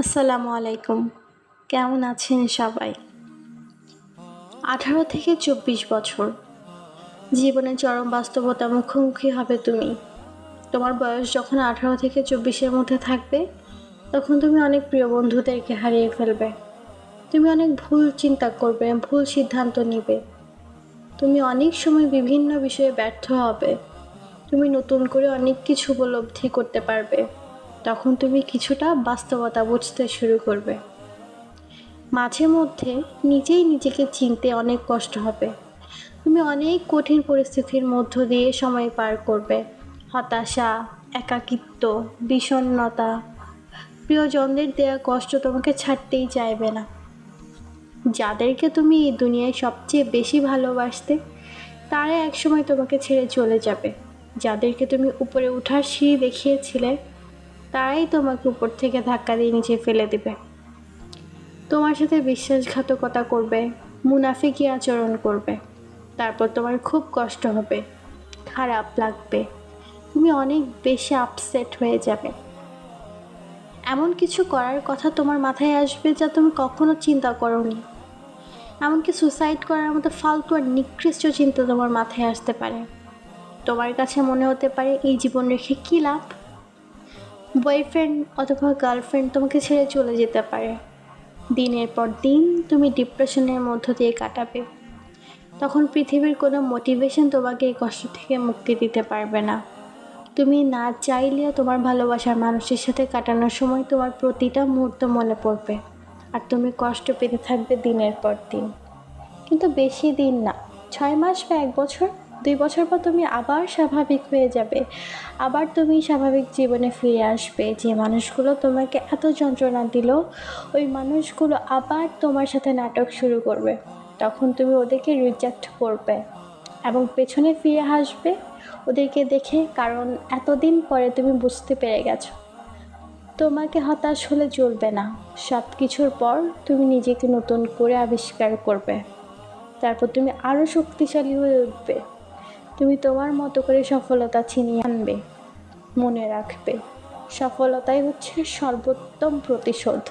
আসসালামু আলাইকুম। কেমন আছেন সবাই? আঠারো থেকে চব্বিশ বছর। জীবনের চরম বাস্তবতা মুখোমুখি হবে তুমি। তোমার বয়স যখন আঠারো থেকে চব্বিশের মধ্যে থাকবে, তখন তুমি অনেক প্রিয় বন্ধুদেরকে হারিয়ে ফেলবে। তুমি অনেক ভুল চিন্তা করবে, ভুল সিদ্ধান্ত নিবে। তুমি অনেক সময় বিভিন্ন বিষয়ে ব্যর্থ হবে। তুমি নতুন করে অনেক কিছু উপলব্ধি করতে পারবে। তখন তুমি কিছুটা বাস্তবতা বুঝতে শুরু করবে। মাঝে মধ্যে নিজেই নিজেকে চিনতে অনেক কষ্ট হবে। তুমি অনেক কঠিন পরিস্থিতির মধ্য দিয়ে সময় পার করবে। হতাশা, একাকিত্ব, বিষণ্ণতা, প্রিয়জনদের দেওয়া কষ্ট তোমাকে ছাড়তেই চাইবে না। যাদেরকে তুমি এই দুনিয়ায় সবচেয়ে বেশি ভালোবাসতে, তারা একসময় তোমাকে ছেড়ে চলে যাবে। যাদেরকে তুমি উপরে ওঠার সিঁড়ি দেখিয়েছিলে তারাই তোমাকে উপর থেকে ধাক্কা দিয়ে নিচে ফেলে দেবে। তোমার সাথে বিশ্বাসঘাতকতা করবে, মুনাফিকি আচরণ করবে, তারপর তোমার খুব কষ্ট হবে, খারাপ লাগবে, তুমি অনেক বেশি আপসেট হয়ে যাবে। এমন কিছু করার কথা তোমার মাথায় আসবে যা তুমি কখনো চিন্তা করনি। এমনকি সুসাইড করার মতো ফালতু আর নিকৃষ্ট চিন্তা তোমার মাথায় আসতে পারে। তোমার কাছে মনে হতে পারে এই জীবন রেখে কী লাভ? বয়ফ্রেন্ড অথবা গার্লফ্রেন্ড তোমাকে ছেড়ে চলে যেতে পারে। দিনের পর দিন তুমি ডিপ্রেশনের মধ্য দিয়ে কাটাবে। তখন পৃথিবীর কোনো মোটিভেশন তোমাকে এই কষ্ট থেকে মুক্তি দিতে পারবে না। তুমি না চাইলেও তোমার ভালোবাসার মানুষের সাথে কাটানোর সময় তোমার প্রতিটা মুহূর্ত মনে পড়বে আর তুমি কষ্ট পেতে থাকবে দিনের পর দিন। কিন্তু বেশি দিন না, ছয় মাস বা এক বছর দুই বছর পর তুমি আবার স্বাভাবিক হয়ে যাবে। আবার তুমি স্বাভাবিক জীবনে ফিরে আসবে। যে মানুষগুলো তোমাকে এত যন্ত্রণা দিল, ওই মানুষগুলো আবার তোমার সাথে নাটক শুরু করবে। তখন তুমি ওদেরকে রিজেক্ট করবে এবং পেছনে ফিরে আসবে ওদেরকে দেখে, কারণ এতদিন পরে তুমি বুঝতে পেরে গেছো। তোমাকে হতাশ হলে চলবে না। সব কিছুর পর তুমি নিজেকে নতুন করে আবিষ্কার করবে। তারপর তুমি আরও শক্তিশালী হয়ে উঠবে। তুমি তোমার মতো করে সফলতা ছিনিয়ে আনবে মনে রাখবে। সফলতাই হচ্ছে সর্বোত্তম প্রতিশোধ।